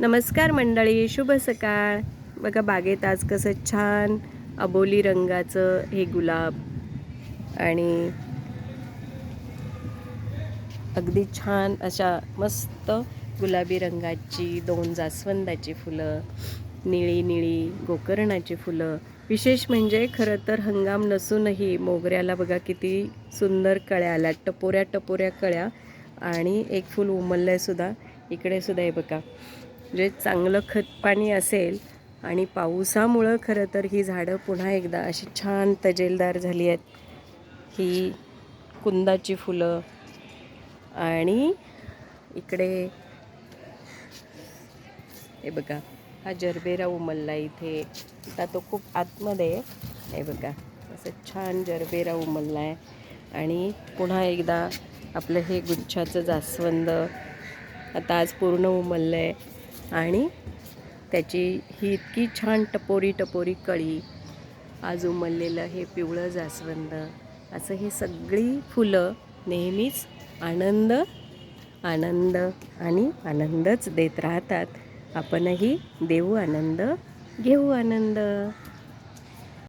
नमस्कार मंडळी शुभ सकाळ. बघा बागेत आज कसं छान अबोली रंगाचं हे गुलाब आणि अगदी छान अशा मस्त गुलाबी रंगाची दोन जास्वंदाची फुलं निळी निळी गोकर्णाची फुलं. विशेष म्हणजे खरं तर हंगाम नसूनही मोगऱ्याला बघा किती सुंदर कळ्या आल्या टपोऱ्या टपोऱ्या कळ्या. आणि एक फूल उमललं आहे सुद्धा. इकडे सुद्धा आहे बघा. जे चांगलं खत पाणी असेल आणि पावसामुळं खरं तर ही झाडं पुन्हा एकदा अशी छान तजेलदार झाली आहेत. ही कुंदाची फुलं आणि इकडे हे बघा हा जरबेरा उमलला इथे. आता तो खूप आतमध्ये आहे. हे बघा असं छान जरबेरा उमलला आहे. आणि पुन्हा एकदा आपलं हे गुच्छाचं जास्वंद आता आज पूर्ण उमललं आहे. आणि त्याची ही इतकी छान टपोरी टपोरी कळी आज उमललेलं हे पिवळं जास्वंद असं ही सगळी फुलं नेहमीच आनंद आनंद आणि आनंदच देत राहतात. आपणही देऊ आनंद घेऊ आनंद.